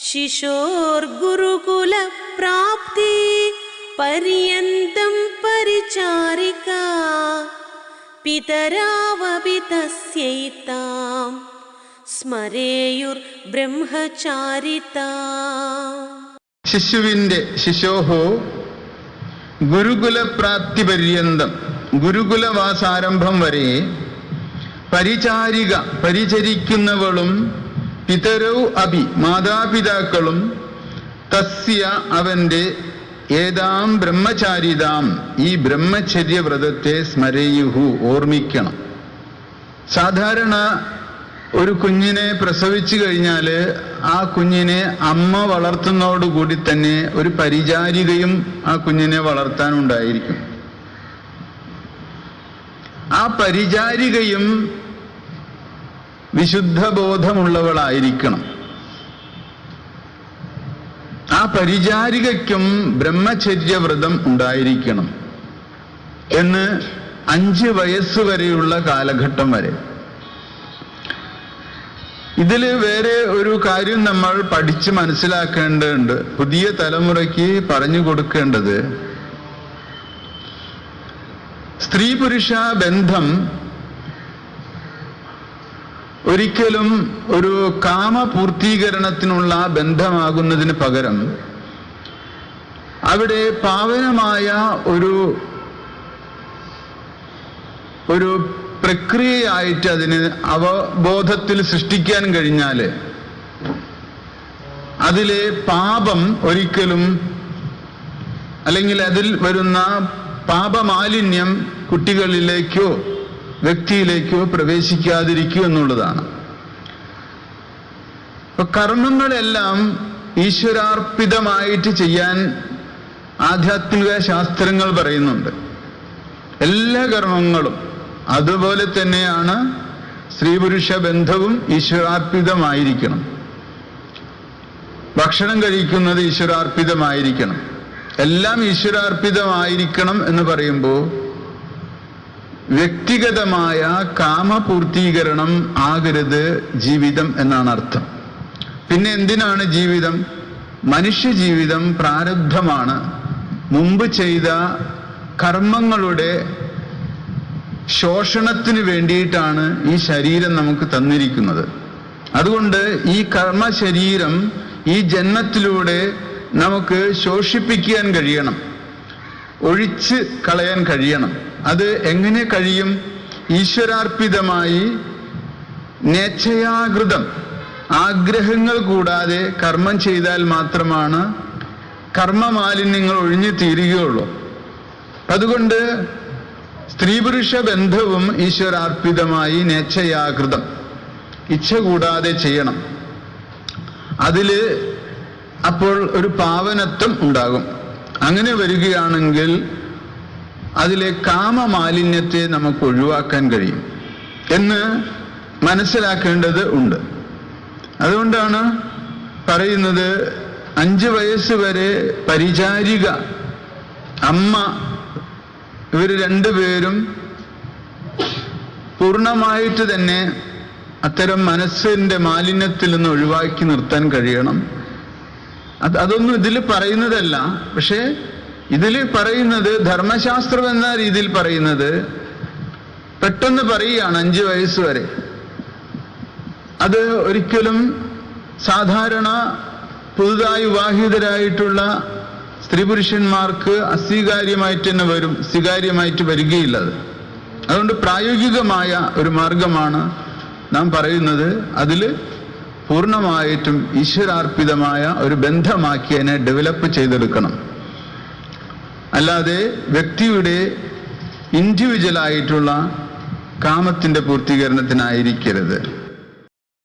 शिशोर्गुरुकुलप्राप्ति पर्यन्तं परिचारिका पितरावपि तस्यैतां स्मरेयुर्ब्रह्मचारिता ശിശുവിന്റെ ശിശോഹോ ഗുരുകുലപ്രാപ്തി പര്യന്തം ഗുരുകുലവാസാരംഭം വരെ പരിചാരിക പരിചരിക്കുന്നവളും പിതരൗ അഭി മാതാപിതാക്കളും തസ്യ അവന്റെ ഏതാം ബ്രഹ്മചാരിതാം. ഈ ബ്രഹ്മചര്യ വ്രതത്തെ സ്മരയുഹു ഓർമ്മിക്കണം. സാധാരണ ഒരു കുഞ്ഞിനെ പ്രസവിച്ചു കഴിഞ്ഞാൽ ആ കുഞ്ഞിനെ അമ്മ വളർത്തുന്നതോടുകൂടി തന്നെ ഒരു പരിചാരികയും ആ കുഞ്ഞിനെ വളർത്താനുണ്ടായിരിക്കും. ആ പരിചാരികയും വിശുദ്ധ ബോധമുള്ളവളായിരിക്കണം ആ പരിചാരികയ്ക്കും ബ്രഹ്മചര്യ വ്രതം ഉണ്ടായിരിക്കണം എന്ന് അഞ്ച് വയസ്സ് വരെയുള്ള കാലഘട്ടം വരെ. ഇതിൽ വേറെ ഒരു കാര്യം നമ്മൾ പഠിച്ച് മനസ്സിലാക്കേണ്ടതുണ്ട്. പുതിയ തലമുറയ്ക്ക് പറഞ്ഞു കൊടുക്കേണ്ടത് സ്ത്രീ പുരുഷ ബന്ധം ഒരിക്കലും ഒരു കാമപൂർത്തീകരണത്തിനുള്ള ബന്ധമാകുന്നതിന് പകരം അവിടെ പാവനമായ ഒരു ഒരു പ്രക്രിയയായിട്ട് അതിന് അവബോധത്തിൽ സൃഷ്ടിക്കാൻ കഴിഞ്ഞാൽ അതിലെ പാപം ഒരിക്കലും അല്ലെങ്കിൽ അതിൽ വരുന്ന പാപമാലിന്യം കുട്ടികളിലേക്കോ വ്യക്തിയിലേക്കോ പ്രവേശിക്കാതിരിക്കൂ എന്നുള്ളതാണ്. അപ്പൊ കർമ്മങ്ങളെല്ലാം ഈശ്വരാർപ്പിതമായിട്ട് ചെയ്യാൻ ആധ്യാത്മിക ശാസ്ത്രങ്ങൾ പറയുന്നുണ്ട്. എല്ലാ കർമ്മങ്ങളും അതുപോലെ തന്നെയാണ് സ്ത്രീ പുരുഷ ബന്ധവും ഈശ്വരാർപ്പിതമായിരിക്കണം. ഭക്ഷണം കഴിക്കുന്നത് ഈശ്വരാർപ്പിതമായിരിക്കണം. എല്ലാം ഈശ്വരാർപ്പിതമായിരിക്കണം എന്ന് പറയുമ്പോൾ വ്യക്തിഗതമായ കാമപൂർത്തീകരണം ആകരുത് ജീവിതം എന്നാണ് അർത്ഥം. പിന്നെ എന്തിനാണ് ജീവിതം? മനുഷ്യ ജീവിതം പ്രാരബ്ധമാണ്. മുമ്പ് ചെയ്ത കർമ്മങ്ങളുടെ ശോഷണത്തിന് വേണ്ടിയിട്ടാണ് ഈ ശരീരം നമുക്ക് തന്നിരിക്കുന്നത്. അതുകൊണ്ട് ഈ കർമ്മ ശരീരം ഈ ജന്മത്തിലൂടെ നമുക്ക് ശോഷിപ്പിക്കാൻ കഴിയണം. ഒഴിച്ച് കളയാൻ കഴിയണം. അത് എങ്ങനെ കഴിയും? ഈശ്വരാർപ്പിതമായി നേച്ഛയാകൃതം. ആഗ്രഹങ്ങൾ കൂടാതെ കർമ്മം ചെയ്താൽ മാത്രമാണ് കർമ്മമാലിന്യങ്ങൾ ഒഴിഞ്ഞു തീരുകയുള്ളൂ. അതുകൊണ്ട് സ്ത്രീ പുരുഷ ബന്ധവും ഈശ്വരാർപ്പിതമായി നേച്ഛയാകൃതം. ഇച്ഛ കൂടാതെ ചെയ്യണം. അതിൽ അപ്പോൾ ഒരു പാവനത്വം ഉണ്ടാകും. അങ്ങനെ വരികയാണെങ്കിൽ അതിലെ കാമമാലിന്യത്തെ നമുക്ക് ഒഴിവാക്കാൻ കഴിയും എന്ന് മനസ്സിലാക്കേണ്ടത് ഉണ്ട്. അതുകൊണ്ടാണ് പറയുന്നത് അഞ്ച് വയസ്സ് വരെ പരിചാരിക അമ്മ ഇവർ രണ്ടുപേരും പൂർണമായിട്ട് തന്നെ അത്തരം മനസ്സിന്റെ മാലിന്യത്തിൽ നിന്ന് ഒഴിവാക്കി നിർത്താൻ കഴിയണം. അത് അതൊന്നും ഇതിൽ പറയുന്നതല്ല. പക്ഷേ ഇതിൽ പറയുന്നത് ധർമ്മശാസ്ത്രം എന്ന രീതിയിൽ പറയുന്നത് പെട്ടെന്ന് പറയുകയാണ് അഞ്ച് വയസ്സ് വരെ. അത് ഒരിക്കലും സാധാരണ പുതുതായി വിവാഹിതരായിട്ടുള്ള സ്ത്രീ പുരുഷന്മാർക്ക് അസ്വീകാര്യമായിട്ട് തന്നെ വരും സ്വീകാര്യമായിട്ട് വരികയില്ല അത്. അതുകൊണ്ട് പ്രായോഗികമായ ഒരു മാർഗമാണ് നാം പറയുന്നത്. അതിൽ പൂർണമായിട്ടും ഈശ്വരാർപ്പിതമായ ഒരു ബന്ധമാക്കി അതിനെ ഡെവലപ്പ് ചെയ്തെടുക്കണം. അല്ലാതെ വ്യക്തിയുടെ ഇൻഡിവിജ്വലായിട്ടുള്ള കാമത്തിന്റെ പൂർത്തീകരണത്തിനായിരിക്കരുത്.